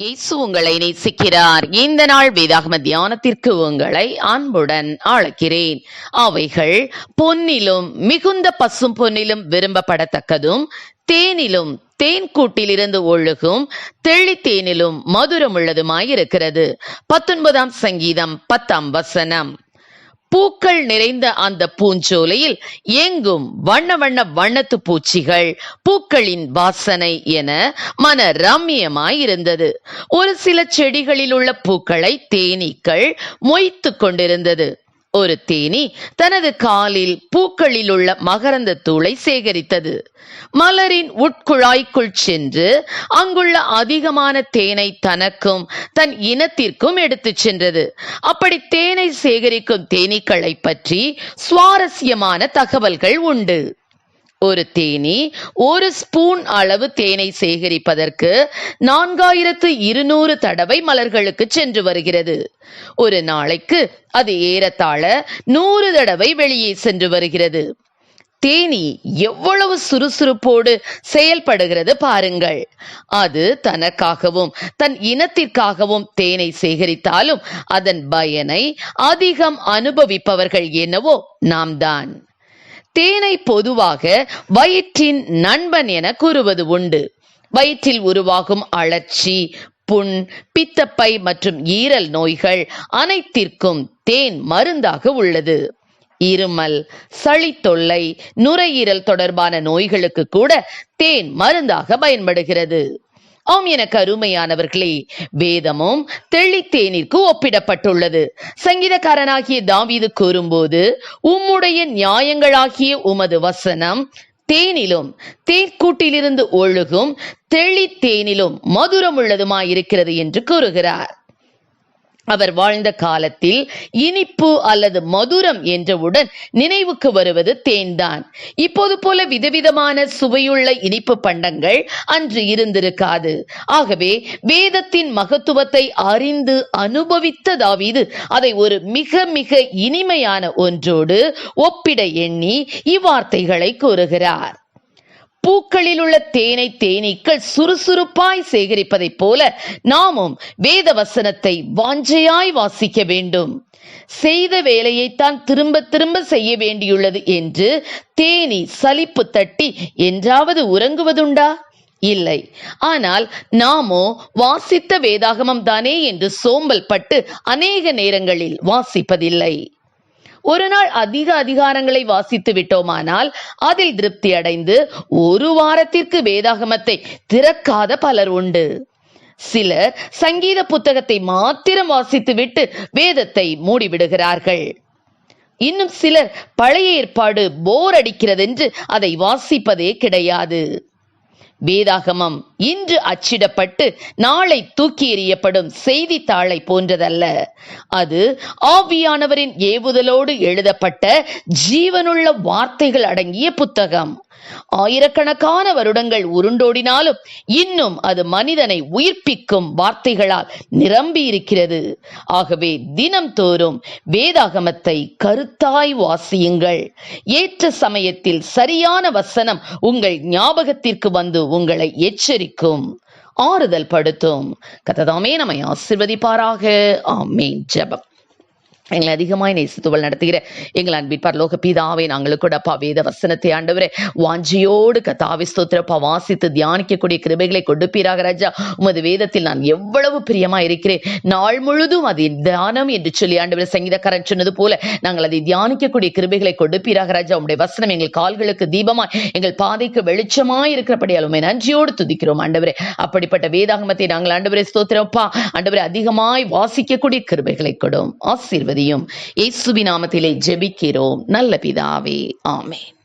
இயேசு உங்களை நேசிக்கிறார். இந்த நாள் வேதாகம தியானத்திற்கு உங்களை அன்புடன் அழைக்கிறேன். அவைகள் பொன்னிலும் மிகுந்த பசும் பொன்னிலும் விரும்பப்படத்தக்கதும் தேனிலும் தேன் கூட்டிலிருந்து ஒழுகும் தெளித்தேனிலும் மதுரம் உள்ளதுமாயிருக்கிறது பத்தொன்பதாம் சங்கீதம் பத்தாம் வசனம். பூக்கள் நிறைந்த அந்த பூஞ்சோலையில் எங்கும் வண்ண வண்ண வண்ணத்து பூச்சிகள் பூக்களின் வாசனை என மன ரம்மியமாயிருந்தது. ஒரு சில செடிகளில் உள்ள பூக்களை தேனீக்கள் மொய்த்து கொண்டிருந்தது. ஒரு தேனி தனது காலில் பூக்களில் உள்ள மகரந்த தூளை சேகரித்தது. மலரின் உட்குழாய்க்குள் சென்று அங்குள்ள அதிகமான தேனை தனக்கும் தன் இனத்திற்கும் எடுத்துச் சென்றது. அப்படி தேனை சேகரிக்கும் தேனீக்களை பற்றி சுவாரஸ்யமான தகவல்கள் உண்டு. ஒரு தேனி ஒரு ஸ்பூன் அளவு தேனை சேகரிப்பதற்கு நான்காயிரத்து இருநூறு தடவை மலர்களுக்கு சென்று வருகிறது. ஒரு நாளைக்கு அது ஏறத்தாழ நூறு தடவை வெளியே சென்று வருகிறது. தேனி எவ்வளவு சுறுசுறுப்போடு செயல்படுகிறது பாருங்கள். அது தனக்காகவும் தன் இனத்திற்காகவும் தேனை சேகரித்தாலும் அதன் பயனை அதிகம் அனுபவிப்பவர்கள் என்னவோ நாம் தான் தேனை பொதுவாக வயிற்றின் நண்பன் என கூறுவது உண்டு. வயிற்றில் உருவாகும் அழற்சி புண் பித்தப்பை மற்றும் ஈரல் நோய்கள் அனைத்திற்கும் தேன் மருந்தாக உள்ளது. இருமல் சளி தொல்லை நுரையீரல் தொடர்பான நோய்களுக்கு கூட தேன் மருந்தாக பயன்படுகிறது. ஆம் எனக்கு அருமையானவர்களே வேதமும் தெளித்தேனிற்கு ஒப்பிடப்பட்டுள்ளது. சங்கீதக்காரனாகிய தாவீது கூறும்போது உம்முடைய நியாயங்களாகிய உமது வசனம் தேனிலும் தேற்கூட்டிலிருந்து ஒழுகும் தெளித்தேனிலும் மதுரம் உள்ளதுமாயிருக்கிறது என்று கூறுகிறார். அவர் வாழ்ந்த காலத்தில் இனிப்பு அல்லது மதுரம் என்றவுடன் நினைவுக்கு வருவது தேன்தான். இப்போது போல விதவிதமான சுவையுள்ள இனிப்பு பண்டங்கள் அன்று இருந்திருக்காது. ஆகவே வேதத்தின் மகத்துவத்தை அறிந்து அனுபவித்த தாவீது அதை ஒரு மிக மிக இனிமையான ஒன்றோடு ஒப்பிட எண்ணி இவ்வார்த்தைகளை கூறுகிறார். பூக்களில் உள்ள தேனை தேனீக்கள் சுறுசுறுப்பாய் சேகரிப்பதைப் போல நாமும் வேத வசனத்தை வாஞ்சையாய் வாசிக்க வேண்டும். செய்த வேலையைத்தான் திரும்ப திரும்ப செய்ய வேண்டியுள்ளது என்று தேனி சலிப்பு தட்டி என்றாவது உறங்குவதுண்டா? இல்லை. ஆனால் நாமோ வாசித்த வேதாகமம் தானே என்று சோம்பல் பட்டு அநேக நேரங்களில் வாசிப்பதில்லை. ஒரு நாள் அதிக அதிகாரங்களை வாசித்து விட்டோமானால் அதில் திருப்தி அடைந்து ஒரு வாரத்திற்கு வேதாகமத்தை திறக்காத பலர் உண்டு. சிலர் சங்கீத புத்தகத்தை மாத்திரம் வாசித்துவிட்டு வேதத்தை மூடிவிடுகிறார்கள். இன்னும் சிலர் பழைய ஏற்பாடு போர் அடிக்கிறதென்று அதை வாசிப்பதே கிடையாது. வேதாகமம் இன்று அச்சிடப்பட்டு நாளை தூக்கி எறியப்படும் செய்தித்தாளை போன்றதல்ல. அது ஆவியானவரின் ஏவுதலோடு எழுதப்பட்ட ஜீவனுள்ள வார்த்தைகள் அடங்கிய புத்தகம். ஆயிரக்கணக்கான வருடங்கள் உருண்டோடினாலும் இன்னும் அது மனிதனை உயிர்ப்பிக்கும் வார்த்தைகளால் நிரம்பி இருக்கிறது ஆகவே தினம்தோறும் வேதாகமத்தை கருத்தாய் வாசியுங்கள். ஏற்ற சமயத்தில் சரியான வசனம் உங்கள் ஞாபகத்திற்கு வந்து உங்களை எச்சரிக்கும். ஆறுதல் படுத்தும். கத்ததாமே நம்மை ஆசிர்வதிப்பாராக. ஆமேன். ஜபம். எங்களை அதிகமாய் நேசித்துவள் நடத்துகிற எங்கள் அன்பின் பரலோக பிதாவே நாங்களுக்கு கூட அப்பா வேத வசனத்தை ஆண்டவரே வாஞ்சியோடு கத்தாவி ஸ்தோத்திரப்பா வாசித்து தியானிக்கக்கூடிய கிருபைகளை கொடுப்பீராக ராஜா. உமது வேதத்தில் நான் எவ்வளவு பிரியமா இருக்கிறேன். நாள் முழுதும் அது தியானம் என்று சொல்லி ஆண்டவர் சங்கீதக்காரன் சொன்னது போல நாங்கள் அதை தியானிக்கக்கூடிய கிருபைகளை கொடுப்பீராக ராஜா. உங்களுடைய வசனம் எங்கள் கால்களுக்கு தீபமாய் எங்கள் பாதைக்கு வெளிச்சமாய் இருக்கிறபடியால் உண்மை நன்றியோடு துதிக்கிறோம் ஆண்டவரே. அப்படிப்பட்ட வேதாகமத்தை நாங்கள் ஆண்டவரே ஸ்தோத்திரப்பா ஆண்டவரே அதிகமாய் வாசிக்கக்கூடிய கிருபைகளை கொடும். ஆசீர்வதி ஆசீர்வதியும் இயேசுவி நாமத்திலே ஜெபிக்கிறோம். நல்ல பிதாவே ஆமேன்.